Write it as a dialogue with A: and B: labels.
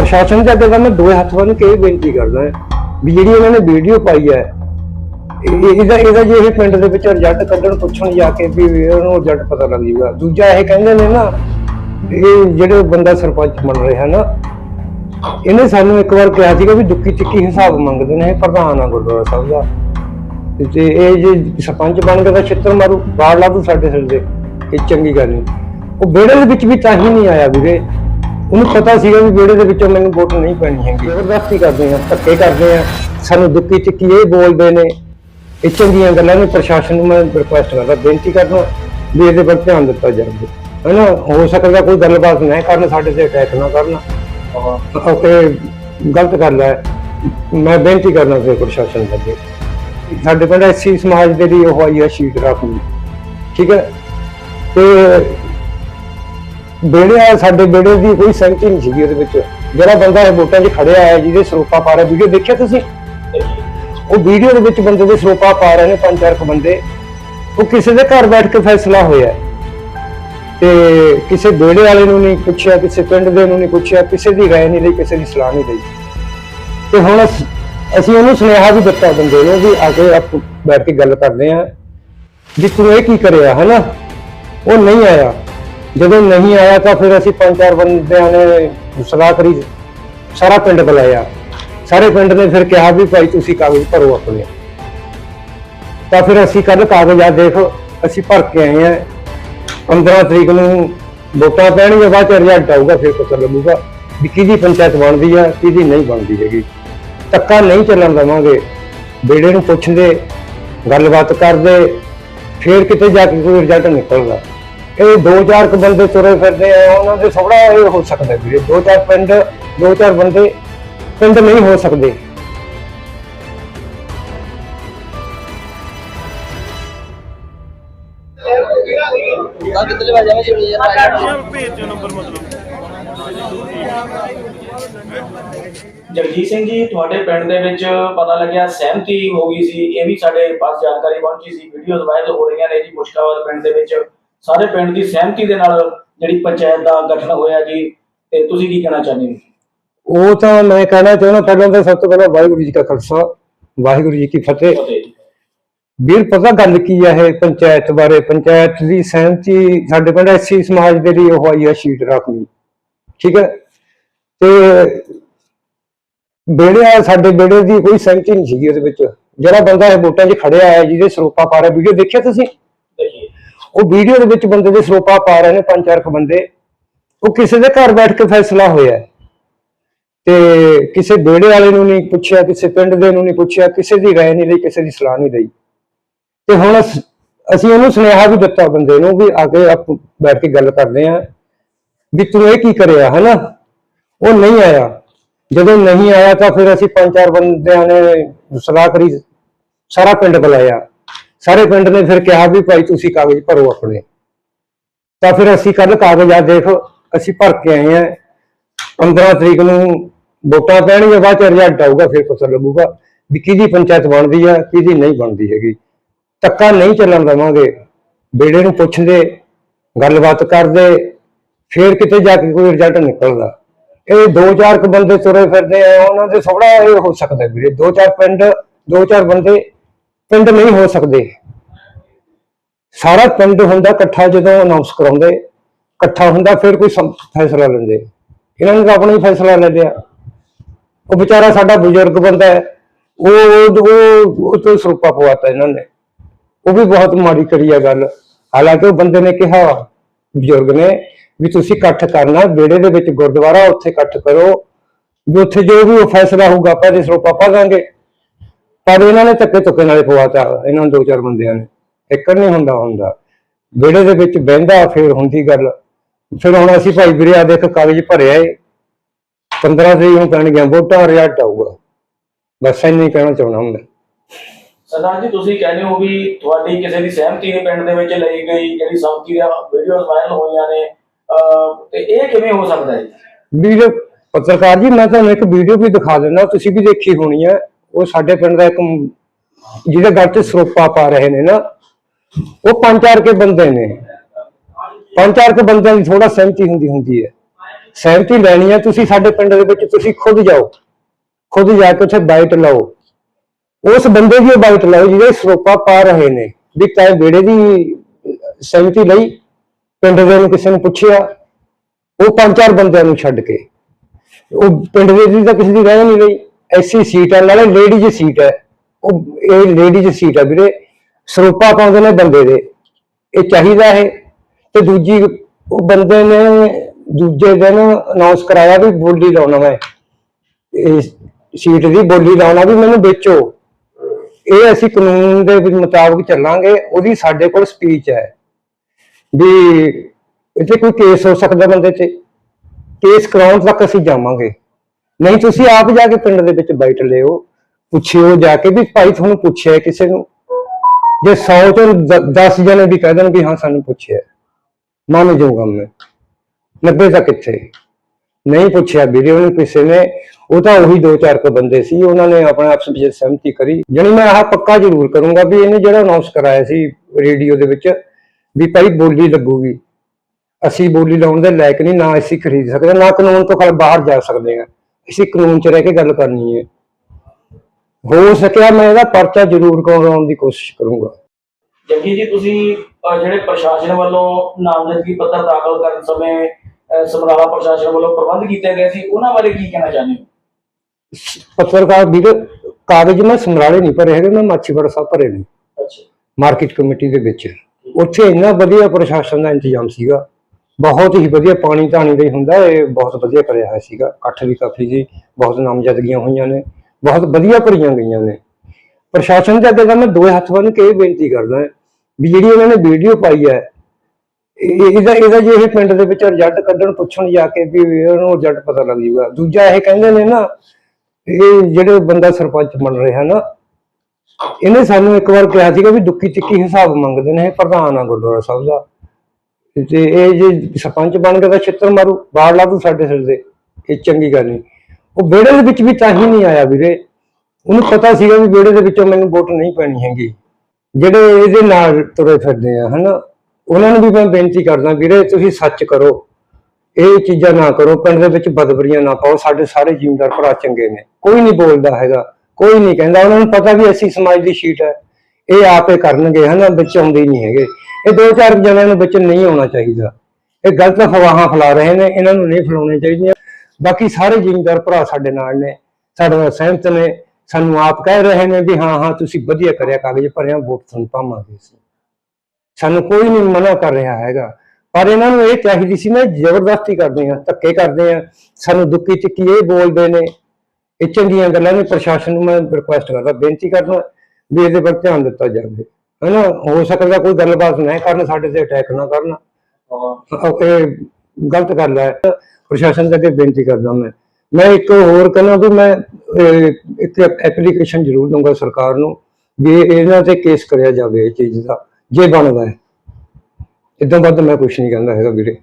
A: ਪ੍ਰਸ਼ਾਸਨ ਦੇ ਅੱਗੇ ਤਾਂ ਮੈਂ ਦੋਏ ਹੱਥ ਬੰਨ ਕੇ ਇਹ ਬੇਨਤੀ ਕਰਦਾ ਹਾਂ ਵੀ ਜਿਹੜੀ ਇਹਨਾਂ ਨੇ ਵੀਡੀਓ ਪਾਈ ਹੈ, ਇਹ- ਇਹਦਾ ਇਹਦਾ ਜੇ ਇਹ ਪਿੰਡ ਦੇ ਵਿੱਚ ਰਿਜ਼ਲਟ ਕੱਢਣ ਪੁੱਛਣ ਜਾ ਕੇ ਵੀ ਇਹਨੂੰ ਰਿਜ਼ਲਟ ਪਤਾ ਲੱਗ ਜੂਗਾ। ਦੂਜਾ ਇਹ ਕਹਿੰਦੇ ਨੇ ਨਾ, ਇਹ ਜਿਹੜੇ ਬੰਦਾ ਸਰਪੰਚ ਬਣ ਰਿਹਾ ਨਾ, ਇਹਨੇ ਸਾਨੂੰ ਇੱਕ ਵਾਰ ਕਿਹਾ ਸੀਗਾ ਵੀ ਦੁੱਕੀ ਚਿੱਕੀ ਹਿਸਾਬ ਮੰਗਦੇ ਨੇ, ਇਹ ਪ੍ਰਧਾਨ ਆ ਗੁਰਦੁਆਰਾ ਸਾਹਿਬ ਦਾ। ਤੇ ਇਹ ਜੇ ਸਰਪੰਚ ਬਣ ਗਿਆ ਤਾਂ ਛਿੱਤਰ ਮਾਰੂ ਬਾੜ ਲਾ ਦੂ ਸਾਡੇ ਸਿਰ ਦੇ, ਇਹ ਚੰਗੀ ਗੱਲ ਨਹੀਂ। ਉਹ ਵਿਹੜੇ ਦੇ ਵਿੱਚ ਵੀ ਤਾਂ ਹੀ ਨਹੀਂ ਆਇਆ ਵੀਰੇ। ਉਹਨੂੰ ਪਤਾ ਸੀਗਾ ਵੀ ਵਿਹੜੇ ਦੇ ਵਿੱਚੋਂ ਮੈਨੂੰ ਵੋਟ ਨਹੀਂ ਪੈਣੀ ਹੈਗੀ। ਜ਼ਬਰਦਸਤੀ ਕਰਦੇ ਆ ਧੱਕੇ ਕਰਦੇ ਆ ਸਾਨੂੰ ਦੁੱਕੀ ਟਿੱਕੀ ਇਹ ਬੋਲਦੇ ਨੇ। ਇਹ ਚੰਗੀਆਂ ਗੱਲਾਂ ਨੂੰ। ਪ੍ਰਸ਼ਾਸਨ ਨੂੰ ਮੈਂ ਰਿਕੁਐਸਟ ਕਰਦਾ, ਬੇਨਤੀ ਕਰਦਾ ਵੀ ਇਹਦੇ ਪਰ ਧਿਆਨ ਦਿੱਤਾ ਜਾਵੇ। ਹੈਨਾ? ਹੋ ਸਕਦਾ ਕੋਈ ਗੱਲਬਾਤ ਨਾ ਕਰਨ, ਸਾਡੇ ਤੇ ਅਟੈਕ ਨਾ ਕਰਨ। ਓਕੇ, ਗਲਤ ਗੱਲ ਹੈ। ਮੈਂ ਬੇਨਤੀ ਕਰਨਾ ਫਿਰ ਪ੍ਰਸ਼ਾਸਨ ਅੱਗੇ। ਸਾਡੇ ਪਿੰਡ ਐਸੀ ਸਮਾਜ ਦੇ ਲਈ ਉਹ ਆਈ ਹੈ ਸ਼ੀਟ ਰੱਖਣੀ ਠੀਕ ਹੈ? ਤੇ ਬੇੜੇ ਸਾਡੇ ਬੇੜੇ ਦੀ ਕੋਈ ਸਹਿਮਤੀ ਨਹੀਂ ਸੀਗੀ ਉਹਦੇ ਵਿੱਚ। ਜਿਹੜਾ ਬੰਦਾ ਇਹ ਵੋਟਾਂ 'ਚ ਖੜਿਆ ਹੈ, ਜਿਹਦੇ ਸਰੋਪਾ ਪਾ ਰਿਹਾ, ਵੀਡੀਓ ਦੇਖਿਆ ਤੁਸੀਂ? ਉਹ ਵੀਡੀਓ ਦੇ ਵਿੱਚ ਬੰਦੇ ਦੇ ਸਰੋਪਾ ਪਾ ਰਹੇ ਨੇ, ਪੰਜ ਚਾਰ ਬੰਦੇ। ਉਹ ਕਿਸੇ ਦੇ ਘਰ ਬੈਠ ਕੇ ਫੈਸਲਾ ਹੋਇਆ ਤੇ ਕਿਸੇ ਬੇੜੇ ਵਾਲੇ ਨੂੰ ਨਹੀਂ ਪੁੱਛਿਆ, ਕਿਸੇ ਪਿੰਡ ਦੇ ਨੂੰ ਨਹੀਂ ਪੁੱਛਿਆ, ਕਿਸੇ ਦੀ ਰਾਏ ਨਹੀਂ ਲਈ, ਕਿਸੇ ਦੀ ਸਲਾਹ ਨਹੀਂ ਲਈ। ਤੇ ਹੁਣ ਅਸ- ਅਸੀਂ ਉਹਨੂੰ ਸੁਨੇਹਾ ਵੀ ਦਿੱਤਾ ਬੰਦੇ ਨੂੰ ਵੀ ਆ ਕੇ ਆਪ ਬੈਠ ਕੇ ਗੱਲ ਕਰਦੇ ਆ ਜਿਸ ਤੂੰ ਇਹ ਕੀ ਕਰਿਆ, ਹਨਾ? ਉਹ ਨਹੀਂ ਆਇਆ। ਜਦੋਂ ਨਹੀਂ ਆਇਆ ਤਾਂ ਫਿਰ ਅਸੀਂ ਪੰਜ ਚਾਰ ਬੰਦਿਆਂ ਨੇ ਸਲਾਹ ਕਰੀ। ਸਾਰਾ ਪਿੰਡ ਬੁਲਾਇਆ। ਸਾਰੇ ਪਿੰਡ ਨੇ ਫਿਰ ਕਿਹਾ ਵੀ ਭਾਈ ਤੁਸੀਂ ਕਾਗਜ਼ ਭਰੋ ਆਪਣੇ। ਤਾਂ ਫਿਰ ਅਸੀਂ ਕੱਲ ਕਾਗਜ਼ ਆ ਦੇਖੋ, ਅਸੀਂ ਭਰ ਕੇ ਆਏ ਆ 15 ਤਰੀਕ ਨੂੰ ਵੋਟਾਂ ਪੈਣਗੀਆਂ, ਬਾਅਦ ਚ ਰਿਜ਼ਲਟ ਆਊਗਾ, ਫਿਰ ਪਤਾ ਲੱਗੂਗਾ ਵੀ ਕਿਹਦੀ ਪੰਚਾਇਤ ਬਣਦੀ ਆ, ਕਿਹਦੀ ਨਹੀਂ ਬਣਦੀ ਹੈਗੀ। ਧੱਕਾ ਨਹੀਂ ਚੱਲਣ ਦੇਵਾਂਗੇ। ਬੇੜੇ ਨੂੰ ਪੁੱਛਦੇ, ਗੱਲਬਾਤ ਕਰਦੇ, ਫਿਰ ਕਿਤੇ ਜਾ ਕੇ ਕੋਈ ਰਿਜ਼ਲਟ ਨਿਕਲਦਾ। ਇਹ ਦੋ ਚਾਰ ਕੁ ਬੰਦੇ ਤੁਰੇ ਫਿਰਦੇ ਆ, ਉਹਨਾਂ ਦੇ ਥੋੜਾ ਇਹ ਹੋ ਸਕਦਾ ਵੀਰੇ ਦੋ ਚਾਰ ਪਿੰਡ, ਦੋ ਚਾਰ ਬੰਦੇ ਪਿੰਡ ਨਹੀਂ ਹੋ ਸਕਦੇ।
B: ਆ ਕਿੱਧਰਲੇ ਵੱਲ ਜਾਵੇ ਜਿਹੜੀ ਯਾਰ
C: ਨੰਬਰ ਮਤਲਬ
D: ਜਗਜੀਤ ਸਿੰਘ ਜੀ, ਤੁਹਾਡੇ ਪਿੰਡ ਦੇ ਵਿੱਚ ਪਤਾ ਲੱਗਿਆ ਸਹਿਮਤੀ ਹੋ ਗਈ ਸੀ, ਇਹ ਵੀ ਸਾਡੇ ਪਾਸ ਜਾਣਕਾਰੀ ਪਹੁੰਚੀ ਸੀ ਵੀਡੀਓਜ਼ ਵਾਇਰਲ ਹੋ ਰਹੀਆਂ ਨੇ ਜੀ ਮੁਸ਼ਕਾਬਾਦ ਪਿੰਡ ਦੇ ਵਿੱਚ। ਸਾਰੇ ਪਿੰਡ ਦੀ ਸਹਿਮਤੀ ਦੇ ਨਾਲ ਜਿਹੜੀ ਪੰਚਾਇਤ ਦਾ ਗਠਨ ਹੋਇਆ ਜੀ ਤੇ ਤੁਸੀਂ ਕੀ ਕਹਿਣਾ ਚਾਹੁੰਦੇ ਹੋ?
A: ਉਹ ਤਾਂ ਮੈਂ ਕਹਿਣਾ ਚਾਹੁੰਦਾ ਪਹਿਲਾਂ ਤਾਂ ਸਭ ਤੋਂ ਪਹਿਲਾਂ ਵਾਹਿਗੁਰੂ ਜੀ ਕਾ ਖਾਲਸਾ ਵਾਹਿਗੁਰੂ ਜੀ ਕੀ ਫਤਿਹ। ਵੀਰ ਪਤਾ ਗੱਲ ਕੀ ਹੈ ਇਹ ਪੰਚਾਇਤ ਬਾਰੇ? ਪੰਚਾਇਤ ਦੀ ਸਹਿਮਤੀ ਸਾਡੇ ਪਿੰਡ ਐਸੀ ਸਮਾਜ ਦੇ ਲਈ ਉਹ ਆਈ ਹੈ ਸ਼ੀਟ ਰੱਖਣੀ। ਠੀਕ ਹੈ? ਤੇ ਬੇੜੇ ਆ ਸਾਡੇ ਬੇੜੇ ਦੀ ਕੋਈ ਸਹਿਮਤੀ ਨਹੀਂ ਸੀਗੀ ਉਹਦੇ ਵਿੱਚ। ਜਿਹੜਾ ਬੰਦਾ ਇਹ ਵੋਟਾਂ 'ਚ ਖੜਿਆ ਹੈ ਜਿਹਦੇ ਸਰੋਪਾ ਪਾ ਰਿਹਾ ਵੀਡੀਓ ਦੇਖਿਆ ਤੁਸੀਂ? ਉਹ ਵੀਡੀਓ ਦੇ ਵਿੱਚ ਬੰਦੇ ਦੇ ਸਰੋਪਾ ਪਾ ਰਹੇ ਨੇ, ਪੰਜ ਚਾਰ ਕੁ ਬੰਦੇ। ਉਹ ਕਿਸੇ ਦੇ ਘਰ ਬੈਠ ਕੇ ਫੈਸਲਾ ਹੋਇਆ ਤੇ ਕਿਸੇ ਬੇੜੇ ਵਾਲੇ ਨੂੰ ਨਹੀਂ ਪੁੱਛਿਆ, ਕਿਸੇ ਪਿੰਡ ਦੇ ਨੂੰ ਨਹੀਂ ਪੁੱਛਿਆ, ਕਿਸੇ ਦੀ ਰਾਏ ਨਹੀਂ ਲਈ, ਕਿਸੇ ਦੀ ਸਲਾਹ ਨਹੀਂ ਲਈ। ਤੇ ਹੁਣ ਅਸੀਂ ਉਹਨੂੰ ਸੁਨੇਹਾ ਵੀ ਦਿੱਤਾ ਬੰਦੇ ਨੂੰ ਵੀ ਆ ਕੇ ਆਪ ਬੈਠ ਕੇ ਗੱਲ ਕਰਦੇ ਆ ਵੀ ਤੂੰ ਇਹ ਕੀ ਕਰਿਆ, ਹਨਾ? ਉਹ ਨਹੀਂ ਆਇਆ। ਜਦੋਂ ਨਹੀਂ ਆਇਆ ਤਾਂ ਫਿਰ ਅਸੀਂ ਪੰਜ ਚਾਰ ਬੰਦਿਆਂ ਨੇ ਸਲਾਹ ਕਰੀ, ਸਾਰਾ ਪਿੰਡ ਬੁਲਾਇਆ। ਸਾਰੇ ਪਿੰਡ ਨੇ ਫਿਰ ਕਿਹਾ ਵੀ ਭਾਈ ਤੁਸੀਂ ਕਾਗਜ਼ ਭਰੋ ਆਪਣੇ। ਤਾਂ ਫਿਰ ਅਸੀਂ ਕੱਲ ਕਾਗਜ਼ ਆ ਦੇਖੋ, ਅਸੀਂ ਭਰ ਕੇ ਆਏ ਆ 15 ਤਰੀਕ ਨੂੰ ਵੋਟਾਂ ਪੈਣਗੀਆਂ, ਬਾਅਦ ਚ ਰਿਜ਼ਲਟ ਆਊਗਾ, ਫਿਰ ਪਤਾ ਲੱਗੂਗਾ ਵੀ ਕਿਹਦੀ ਪੰਚਾਇਤ ਬਣਦੀ ਆ, ਕਿਹਦੀ ਨਹੀਂ ਬਣਦੀ ਹੈਗੀ। ਧੱਕਾ ਨਹੀਂ ਚੱਲਣ ਦੇਵਾਂਗੇ। ਬੇੜੇ ਨੂੰ ਪੁੱਛਦੇ, ਗੱਲਬਾਤ ਕਰਦੇ, ਫੇਰ ਕਿਤੇ ਜਾ ਕੇ ਕੋਈ ਰਿਜ਼ਲਟ ਨਿਕਲਦਾ। ਇਹ ਦੋ ਚਾਰ ਕੁ ਬੰਦੇ ਤੁਰੇ ਫਿਰਦੇ ਆ, ਉਹਨਾਂ ਦੇ ਥੋੜਾ ਇਹ ਹੋ ਸਕਦਾ ਵੀਰੇ, ਦੋ ਚਾਰ ਪਿੰਡ, ਦੋ ਚਾਰ ਬੰਦੇ ਪਿੰਡ ਨਹੀਂ ਹੋ ਸਕਦੇ। ਸਾਰਾ ਪਿੰਡ ਹੁੰਦਾ ਇਕੱਠਾ ਜਦੋਂ ਅਨਾਉਂਸ ਕਰਾਉਂਦੇ, ਇਕੱਠਾ ਹੁੰਦਾ ਫਿਰ ਕੋਈ ਫੈਸਲਾ ਲੈਂਦੇ। ਇਹਨਾਂ ਨੇ ਤਾਂ ਆਪਣਾ ਹੀ ਫੈਸਲਾ ਲੈ ਲਿਆ। ਉਹ ਵਿਚਾਰਾ ਸਾਡਾ ਬਜ਼ੁਰਗ ਬੰਦਾ ਹੈ। ਉਹ ਉਹ, ਉਹ- ਉਹ ਤੋਂ ਸਰੂਪਾ ਪਵਾਤਾ ਇਹਨਾਂ ਨੇ। ਉਹ ਵੀ ਬਹੁਤ ਮਾੜੀ ਕਰੀ ਆ ਗੱਲ। ਹਾਲਾਂਕਿ ਉਹ ਬੰਦੇ ਨੇ ਕਿਹਾ, ਬਜ਼ੁਰਗ ਨੇ, ਵੀ ਤੁਸੀਂ ਇਕੱਠ ਕਰਨਾ, ਵਿਹੜੇ ਦੇ ਵਿੱਚ ਗੁਰਦੁਆਰਾ ਉੱਥੇ ਇਕੱਠ ਕਰੋ, ਵੀ ਉੱਥੇ ਜੋ ਵੀ ਉਹ ਫੈਸਲਾ ਹੋਊਗਾ ਆਪਾਂ ਦੇ ਸਰੂਪਾ ਪਾ ਦਾਂਗੇ। ਪਰ ਇਹਨਾਂ ਨੇ ਧੱਕੇ ਧੁੱਕੇ ਨਾਲੇ ਪਵਾਤਾ ਇਹਨਾਂ ਨੂੰ ਦੋ ਚਾਰ ਬੰਦਿਆਂ ਨੇ। ਇੱਕ ਨਹੀਂ ਹੁੰਦਾ ਹੁੰਦਾ। ਵਿਹੜੇ ਦੇ ਵਿੱਚ ਬਹਿੰਦਾ ਫਿਰ ਹੁੰਦੀ ਗੱਲ। ਫਿਰ ਹੁਣ ਅਸੀਂ ਭਾਈ ਵੀਰੇ ਆ ਦੇਖ ਕਾਗਜ਼ ਭਰਿਆ ਏ। 15 ਤਰੀਕ ਨੂੰ ਪੈਣਗੀਆਂ ਵੋਟਾਂ ਰਿਜ਼ਲਟ ਆਊਗਾ। ਬਸ ਇੰਨਾ ਹੀ ਕਹਿਣਾ ਚਾਹੁੰਦਾ ਮੈਂ
D: ਸਰਦਾਰ ਜੀ ਤੁਸੀਂ ਕਹਿੰਦੇ ਹੋ ਵੀ ਤੁਹਾਡੀ ਕਿਸੇ ਦੀ ਸਹਿਮਤੀ ਨਹੀਂ ਪਿੰਡ ਦੇ ਵਿੱਚ ਲਈ ਗਈ ਜਿਹੜੀ ਸਹਿਮਤੀ ਦੀਆਂ ਵੀਡੀਓਜ਼ ਵਾਇਰਲ ਹੋਈਆਂ ਨੇ। ਤੇ ਇਹ ਕਿਵੇਂ ਹੋ ਸਕਦਾ ਹੈ?
A: ਵੀਡੀਓ ਪੱਤਰਕਾਰ ਜੀ ਮੈਂ ਤੁਹਾਨੂੰ ਇੱਕ ਵੀਡੀਓ ਵੀ ਦਿਖਾ ਦਿੰਦਾ ਤੁਸੀਂ ਵੀ ਦੇਖੀ ਹੋਣੀ ਹੈ। ਉਹ ਸਾਡੇ ਪਿੰਡ ਦਾ ਇੱਕ ਮ- ਜਿਹਦੇ ਗੱਲ ਤੇ ਸਰੋਪਾ ਪਾ ਰਹੇ ਨੇ ਨਾ, ਉਹ ਪੰਜ ਚਾਰ ਕੇ ਬੰਦੇ ਨੇ। ਪੰਜ ਚਾਰ ਕੇ ਬੰਦਿਆਂ ਦੀ ਥੋੜਾ ਸਹਿਮਤੀ ਹੁੰਦੀ ਹੁੰਦੀ ਹੈ। ਸਹਿਮਤੀ ਲੈਣੀ ਹੈ, ਤੁਸੀਂ ਸਾਡੇ ਪਿੰਡ ਦੇ ਵਿੱਚ ਤੁਸੀਂ ਖੁਦ ਜਾਓ। ਖੁਦ ਜਾ ਕੇ ਉੱਥੇ ਬਾਈਟ ਲਾਓ। ਉਸ ਬੰਦੇ ਦੀ ਬਾਈਟ ਲਾਓ ਜਿਹੜੇ ਸਰੋਪਾ ਪਾ ਰਹੇ ਨੇ। ਵੀ ਤੈਂ ਬੇੜੇ ਦੀ ਸਹਿਮਤੀ ਲਈ, ਪਿੰਡ ਦੇ ਨੂੰ ਕਿਸੇ ਨੂੰ ਪੁੱਛਿਆ, ਉਹ ਪੰਜ ਚਾਰ ਬੰਦਿਆਂ ਨੂੰ ਛੱਡ ਕੇ। ਉਹ ਪਿੰਡ ਦੇ ਦੀ ਤਾਂ ਕਿਸੇ ਦੀ ਰਹਿ ਨਹੀਂ ਲਈ। ਐਸੀ ਸੀਟ ਹੈ ਨਾਲੇ ਲੇਡੀਜ਼ ਸੀਟ ਹੈ। ਉਹ, ਇਹ ਲੇਡੀਜ਼ ਸੀਟ ਹੈ ਵੀਰੇ। ਸਰੋਪਾ ਪਾਉਂਦੇ ਨੇ ਬੰਦੇ ਦੇ। ਇਹ ਚਾਹੀਦਾ ਹੈ ਤੇ ਦੂਜੀ, ਉਹ ਬੰਦੇ ਨੇ ਦੂਜੇ ਦਿਨ ਅਨਾਉਂਸ ਕਰਾਇਆ ਵੀ ਬੋਲੀ ਲਾਉਣਾ ਮੈਂ। ਇਹ ਸੀਟ ਦੀ ਬੋਲੀ ਲਾਉਣਾ ਵੀ ਮੈਨੂੰ ਵੇਚੋ। ਇਹ ਅਸੀਂ ਕਾਨੂੰਨ ਦੇ ਮੁਤਾਬਕ ਚੱਲਾਂਗੇ। ਉਹਦੀ ਸਾਡੇ ਕੋਲ ਸਪੀਚ ਹੈ। ਵੀ ਇੱਥੇ ਕੋਈ ਕੇਸ ਹੋ ਸਕਦਾ ਬੰਦੇ ਤੇ ਕੇਸ ਕਰਾਉਣ ਤੱਕ ਅਸੀਂ ਜਾਵਾਂਗੇ। ਨਹੀਂ ਤੁਸੀਂ ਆਪ ਜਾ ਕੇ ਪਿੰਡ ਦੇ ਵਿੱਚ ਬੈਠ ਲਿਓ। ਪੁੱਛਿਓ ਜਾ ਕੇ ਵੀ ਭਾਈ ਤੁਹਾਨੂੰ ਪੁੱਛਿਆ ਕਿਸੇ ਨੂੰ? ਜੇ 100 ਤੋਂ 10 ਜਣੇ ਵੀ ਕਹਿ ਦੇਣ ਵੀ ਹਾਂ ਸਾਨੂੰ ਪੁੱਛਿਆ ਹੈ, ਮੰਨ ਜਾਊਗਾ ਮੈਂ 90 ਤਾਂ ਕਿੱਥੇ ਨਹੀਂ ਪੁੱਛਿਆ ਵੀਰੇ ਉਹਨੂੰ ਕਿਸੇ ਨੇ। ਉਹ ਤਾਂ ਉਹੀ ਦੋ ਚਾਰ ਕੁ ਬੰਦੇ ਸੀ ਉਹਨਾਂ ਨੇ ਆਪਣੇ ਆਪਸ ਵਿੱਚ ਸਹਿਮਤੀ ਕਰੀ। ਜਾਣੀ ਮੈਂ ਆਹ ਪੱਕਾ ਜ਼ਰੂਰ ਕਰੂੰਗਾ ਵੀ ਇਹਨੇ ਜਿਹੜਾ ਅਨਾਉਂਸ ਕਰਾਇਆ ਸੀ ਰੇਡੀਓ ਦੇ ਵਿੱਚ ਵੀ ਭਾਈ ਬੋਲੀ ਲੱਗੂਗੀ। ਅਸੀਂ ਬੋਲੀ ਲਾਉਣ ਦੇ ਲਾਇਕ ਨਹੀਂ ਨਾ ਅਸੀਂ ਖਰੀਦ ਸਕਦੇ ਨਾ ਕਾਨੂੰਨ ਤੋਂ ਖਲ ਬਾਹਰ ਜਾ ਸਕਦੇ ਹਾਂ। ਅਸੀਂ ਕਾਨੂੰਨ 'ਚ ਰਹਿ ਕੇ ਗੱਲ ਕਰਨੀ ਹੈ। ਹੋ ਸਕਿਆ ਮੈਂ ਇਹਦਾ ਪਰਚਾ ਜ਼ਰੂਰ ਕਰਾਉਣ ਦੀ ਕੋਸ਼ਿਸ਼ ਕਰੂੰਗਾ।
D: ਜੱਗੀ ਜੀ ਤੁਸੀਂ ਅਹ, ਜਿਹੜੇ ਪ੍ਰਸ਼ਾਸਨ ਵੱਲੋਂ ਨਾਮਜ਼ਦਗੀ ਪੱਤਰ ਦਾਖਲ ਕਰਨ ਸਮੇਂ ਅਹ, ਸਮਰਾਲਾ ਪ੍ਰਸ਼ਾਸਨ ਵੱਲੋਂ ਪ੍ਰਬੰਧ ਕੀਤੇ ਗਏ ਸੀ ਉਹਨਾਂ ਬਾਰੇ ਕੀ ਕਹਿਣਾ ਚਾਹੁੰਦੇ ਹੋ?
A: ਪੱਤਰਕਾਰ ਵੀਰ ਕਾਗਜ਼ ਮੈਂ ਸਮਰਾਲੇ ਨਹੀਂ ਭਰੇ ਹੈਗੇ ਮੈਂ ਮਾਛੀਵਾੜਾ ਸਾਹਿਬ ਭਰੇ ਨੇ।
D: ਅੱਛਾ।
A: ਮਾਰਕੀਟ ਕਮੇਟੀ ਦੇ ਵਿੱਚ। ਉੱਥੇ ਇੰਨਾ ਵਧੀਆ ਪ੍ਰਸ਼ਾਸਨ ਦਾ ਇੰਤਜ਼ਾਮ ਸੀਗਾ। ਬਹੁਤ ਹੀ ਵਧੀਆ ਪਾਣੀ ਧਾਣੀ ਦਾ ਹੀ ਹੁੰਦਾ ਇਹ ਬਹੁਤ ਵਧੀਆ ਕਰਿਆ ਹੋਇਆ ਸੀਗਾ, ਇਕੱਠ ਵੀ ਕਾਫੀ ਸੀ ਬਹੁਤ ਨਾਮਜ਼ਦਗੀਆਂ ਹੋਈਆਂ ਨੇ, ਬਹੁਤ ਵਧੀਆ ਭਰੀਆਂ ਗਈਆਂ ਨੇ। ਪ੍ਰਸ਼ਾਸਨ ਦੇ ਅੱਗੇ ਤਾਂ ਮੈਂ ਦੋਏ ਹੱਥ ਬੰਨ ਕੇ ਇਹ ਬੇਨਤੀ ਕਰਦਾ ਵੀ ਜਿਹੜੀ ਉਹਨਾਂ ਨੇ ਵੀਡੀਓ ਪਾਈ ਹੈ ਇਹਦਾ ਇਹਦਾ ਜੇ ਇਹ ਪਿੰਡ ਦੇ ਵਿੱਚ ਰਿਜ਼ਲਟ ਕੱਢਣ ਪੁੱਛਣ ਜਾ ਕੇ ਵੀ ਉਹਨੂੰ ਰਿਜ਼ਲਟ ਪਤਾ ਲੱਗ ਜਾਊਗਾ। ਦੂਜਾ ਇਹ ਕਹਿੰਦੇ ਨੇ ਨਾ, ਇਹ ਜਿਹੜੇ ਬੰਦਾ ਸਰਪੰਚ ਬਣ ਰਿਹਾ ਨਾ, ਇਹਨੇ ਸਾਨੂੰ ਇੱਕ ਵਾਰ ਕਿਹਾ ਸੀਗਾ ਵੀ ਦੁੱਕੀ ਤਿੱਕੀ ਹਿਸਾਬ ਮੰਗਦੇ ਨੇ, ਇਹ ਪ੍ਰਧਾਨ ਆ ਗੁਰਦੁਆਰਾ ਸਾਹਿਬ ਦਾ। ਤੇ ਇਹ ਜੇ ਸਰਪੰਚ ਬਣ ਗਿਆ ਤਾਂ ਛਿੱਤਰ ਮਾਰੂ ਬਾਹਰ ਲਾ ਤੂੰ ਸਾਡੇ ਸਿਰ ਦੇ। ਇਹ ਚੰਗੀ ਗੱਲ ਨਹੀਂ। ਉਹ ਵਿਹੜੇ ਦੇ ਵਿੱਚ ਵੀ ਤਾਂ ਹੀ ਨਹੀਂ ਆਇਆ ਵੀਰੇ। ਉਹਨੂੰ ਪਤਾ ਸੀਗਾ ਵੀ ਵਿਹੜੇ ਦੇ ਵਿੱਚੋਂ ਮੈਨੂੰ ਵੋਟ ਨਹੀਂ ਪੈਣੀ ਹੈਗੀ। ਜਿਹੜੇ ਇਹਦੇ ਨਾਲ ਤੁਰੇ ਫਿਰਦੇ ਆ, ਹਨਾ? ਉਹਨਾਂ ਨੂੰ ਵੀ ਮੈਂ ਬੇਨਤੀ ਕਰਦਾ, ਵੀਰੇ, ਤੁਸੀਂ ਸੱਚ ਕਰੋ। ਇਹ ਚੀਜ਼ਾਂ ਨਾ ਕਰੋ, ਪਿੰਡ ਦੇ ਵਿੱਚ ਬਦਬਰੀਆਂ ਨਾ ਪਾਓ। ਸਾਡੇ ਸਾਰੇ ਜ਼ਿਮੀਂਦਾਰ ਭਰਾ ਚੰਗੇ ਨੇ। ਕੋਈ ਨਹੀਂ ਬੋਲਦਾ ਹੈਗਾ, ਕੋਈ ਨਹੀਂ ਕਹਿੰਦਾ। ਉਹਨਾਂ ਨੂੰ ਪਤਾ ਵੀ ਅਸੀਂ ਸਮਾਜ ਦੀ ਸ਼ੀਟ ਹੈ। ਇਹ ਆਪੇ ਕਰਨਗੇ, ਹਨਾ? ਵਿੱਚ ਆਉਂਦੇ ਨਹੀਂ ਹੈਗੇ। ਇਹ ਦੋ ਚਾਰ ਜਣਿਆਂ ਨੂੰ ਵਿੱਚ ਨਹੀਂ ਆਉਣਾ ਚਾਹੀਦਾ। ਇਹ ਗਲਤ ਅਫਵਾਹਾਂ ਫੈਲਾ ਰਹੇ ਨੇ, ਇਹਨਾਂ ਨੂੰ ਨਹੀਂ ਫੈਲਾਉਣੀਆਂ ਚਾਹੀਦੀਆਂ। ਬਾਕੀ ਸਾਰੇ ਜ਼ਿਮੀਂਦਾਰ ਭਰਾ ਸਾਡੇ ਨਾਲ ਨੇ, ਸਾਡੇ ਨਾਲ ਸਹਿਮਤ ਨੇ, ਸਾਨੂੰ ਆਪ ਕਹਿ ਰਹੇ ਨੇ ਵੀ ਹਾਂ ਹਾਂ, ਤੁਸੀਂ ਵਧੀਆ ਕਰਿਆ, ਕਾਗਜ਼ ਭਰਿਆ, ਵੋਟ ਤੁਹਾਨੂੰ ਪਾਵਾਂਗੇ ਸਾਨੂੰ ਕੋਈ ਨਹੀਂ ਮਨਾ ਕਰ ਰਿਹਾ ਹੈਗਾ। ਪਰ ਇਹਨਾਂ ਨੂੰ ਇਹ ਚਾਹੀਦੀ ਸੀ ਨਾ, ਜ਼ਬਰਦਸਤੀ ਕਰਦੇ ਆ ਧੱਕੇ ਕਰਦੇ ਆ ਸਾਨੂੰ ਦੁੱਕੀ ਚੱਕੀ ਇਹ ਬੋਲਦੇ ਨੇ। ਇਹ ਚੰਗੀਆਂ ਗੱਲਾਂ ਨੇ, ਪ੍ਰਸ਼ਾਸਨ ਨੂੰ ਮੈਂ ਰਿਕੁਐਸਟ ਕਰਦਾ, ਬੇਨਤੀ ਕਰਦਾ ਵੀ ਇਹਦੇ ਪਰ ਧਿਆਨ ਦਿੱਤਾ ਜਾਵੇ। ਹੈਨਾ ਹੋ ਸਕਦਾ ਕੋਈ ਗੱਲਬਾਤ ਨਾ ਕਰਨ ਸਾਡੇ ਤੇ ਅਟੈਕ ਨਾ ਕਰਨ। ਉਹ ਇਹ ਗਲਤ ਗੱਲ ਹੈ। ਪ੍ਰਸ਼ਾਸਨ ਦੇ ਅੱਗੇ ਬੇਨਤੀ ਕਰਦਾ ਮੈਂ। ਮੈਂ ਇੱਕ ਹੋਰ ਕਹਿੰਦਾ ਵੀ ਮੈਂ ਇੱਕ ਐਪਲੀਕੇਸ਼ਨ ਜ਼ਰੂਰ ਦਊਂਗਾ ਸਰਕਾਰ ਨੂੰ ਵੀ ਇਹਨਾਂ ਤੇ ਕੇਸ ਕਰਿਆ ਜਾਵੇ ਇਹ ਚੀਜ਼ ਦਾ। ਜੇ ਬਣਦਾ ਹੈ। ਇਦਾਂ ਵੱਧ ਮੈਂ ਕੁਝ ਨਹੀਂ ਕਹਿੰਦਾ ਹੈਗਾ ਵੀਰੇ।